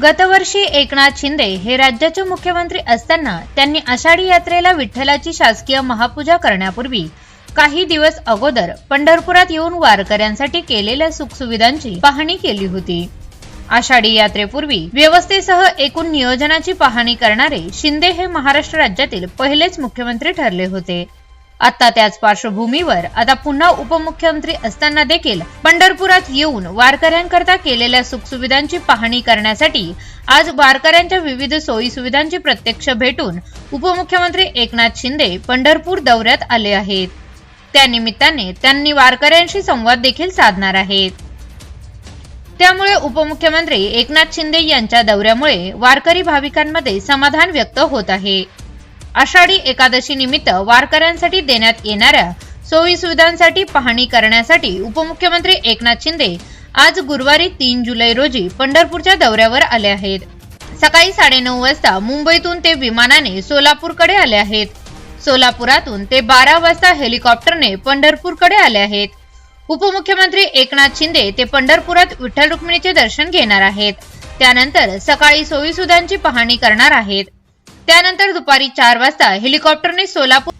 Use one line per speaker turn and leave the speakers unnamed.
गतवर्षी एकनाथ शिंदे हे राज्याचे मुख्यमंत्री असताना त्यांनी आषाढी यात्रेला विठ्ठलाची शासकीय महापूजा करण्यापूर्वी काही दिवस अगोदर पंढरपुरात येऊन वारकऱ्यांसाठी केलेल्या सुखसुविधांची पाहणी केली होती. आषाढी यात्रेपूर्वी व्यवस्थेसह एकूण नियोजनाची पाहणी करणारे शिंदे हे महाराष्ट्र राज्यातील पहिलेच मुख्यमंत्री ठरले होते. आता त्याच पार्श्वभूमीवर आता पुन्हा उपमुख्यमंत्री असताना देखील पंढरपुरात येऊन वारकऱ्यांकरता केलेल्या सुखसुविधांची पाहणी करण्यासाठी आज वारकऱ्यांच्या विविध सोयी सुविधांची प्रत्यक्ष भेटून उपमुख्यमंत्री एकनाथ शिंदे पंढरपूर दौऱ्यात आले आहेत. त्यानिमित्ताने त्यांनी वारकऱ्यांशी संवाद देखील साधणार आहेत. त्यामुळे उपमुख्यमंत्री एकनाथ शिंदे यांच्या दौऱ्यामुळे वारकरी भाविकांमध्ये समाधान व्यक्त होत आहे. आषाढी एकादशी निमित्त वारकऱ्यांसाठी देण्यात येणाऱ्या सोयी सुविधांसाठी पाहणी करण्यासाठी उपमुख्यमंत्री एकनाथ शिंदे आज गुरुवारी तीन जुलै रोजी पंढरपूरच्या दौऱ्यावर आले आहेत. सकाळी साडेनऊ वाजता मुंबईतून ते विमानाने सोलापूरकडे आले आहेत. सोलापुरातून ते बारा वाजता हेलिकॉप्टरने पंढरपूरकडे आले आहेत. उपमुख्यमंत्री एकनाथ शिंदे ते पंढरपुरात विठ्ठल रुक्मिणीचे दर्शन घेणार आहेत. त्यानंतर सकाळी सोयीसुविधांची पाहणी करणार आहेत. त्यानंतर दुपारी चार वाजता हेलिकॉप्टरने सोलापूर